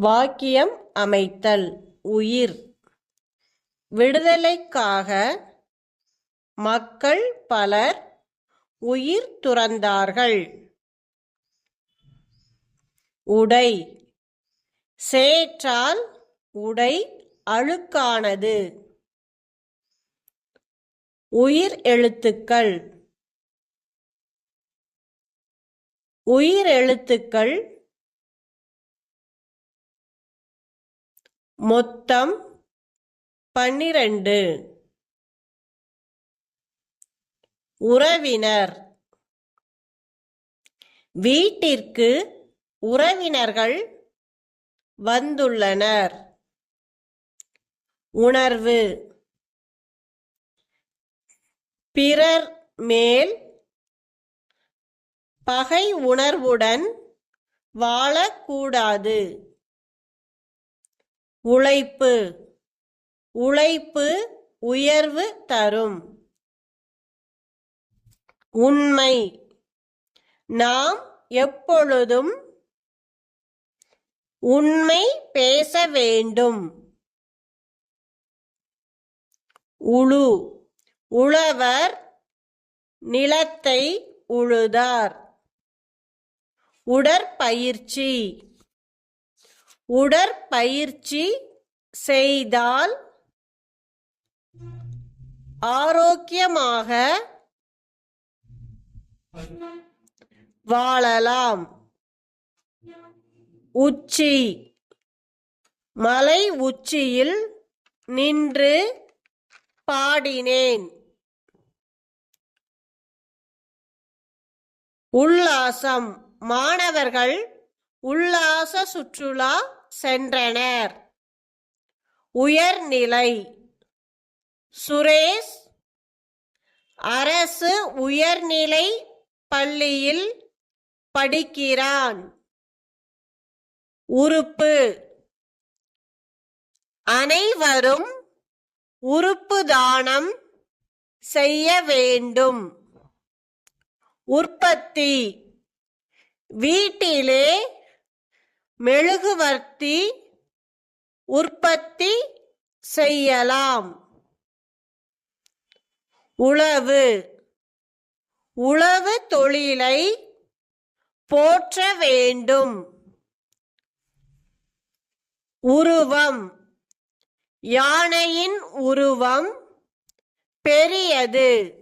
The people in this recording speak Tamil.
வாக்கியம் அமைத்தல் உயிர். விடுதலைக்காக மக்கள் பலர் உயிர் துறந்தார்கள். உடை. சேற்றால் உடை அழுக்கானது. உயிர் எழுத்துக்கள். உயிர் எழுத்துக்கள் மொத்தம் பன்னிரண்டு. உறவினர். வீட்டிற்கு உறவினர்கள் வந்துள்ளனர். உணர்வு. பிறர் மேல் பகை உணர்வுடன் வாழக்கூடாது. உழைப்பு. உழைப்பு உயர்வு தரும். உண்மை. நாம் எப்பொழுதும் உண்மை பேச வேண்டும். உழு. உழவர் நிலத்தை உழுதார். உடற்பயிற்சி. உடற்பயிற்சி செய்தால் ஆரோக்கியமாக வாழலாம். உச்சி. மலை உச்சியில் நின்று பாடினேன். உல்லாசம். மாணவர்கள் உல்லாச சுற்றுலா சென்றனர். உயர்நிலை சுரேஷ் அரசு உயர்நிலை பள்ளியில் படிக்கிறான். உறுப்பு அனைவரும் உறுப்பு தானம் செய்ய வேண்டும். உற்பத்தி வீட்டிலே மெழுகுவர்த்தி உற்பத்தி செய்யலாம். உழவு. உழவு தொழிலை போற்ற வேண்டும். உருவம். யானையின் உருவம் பெரியது.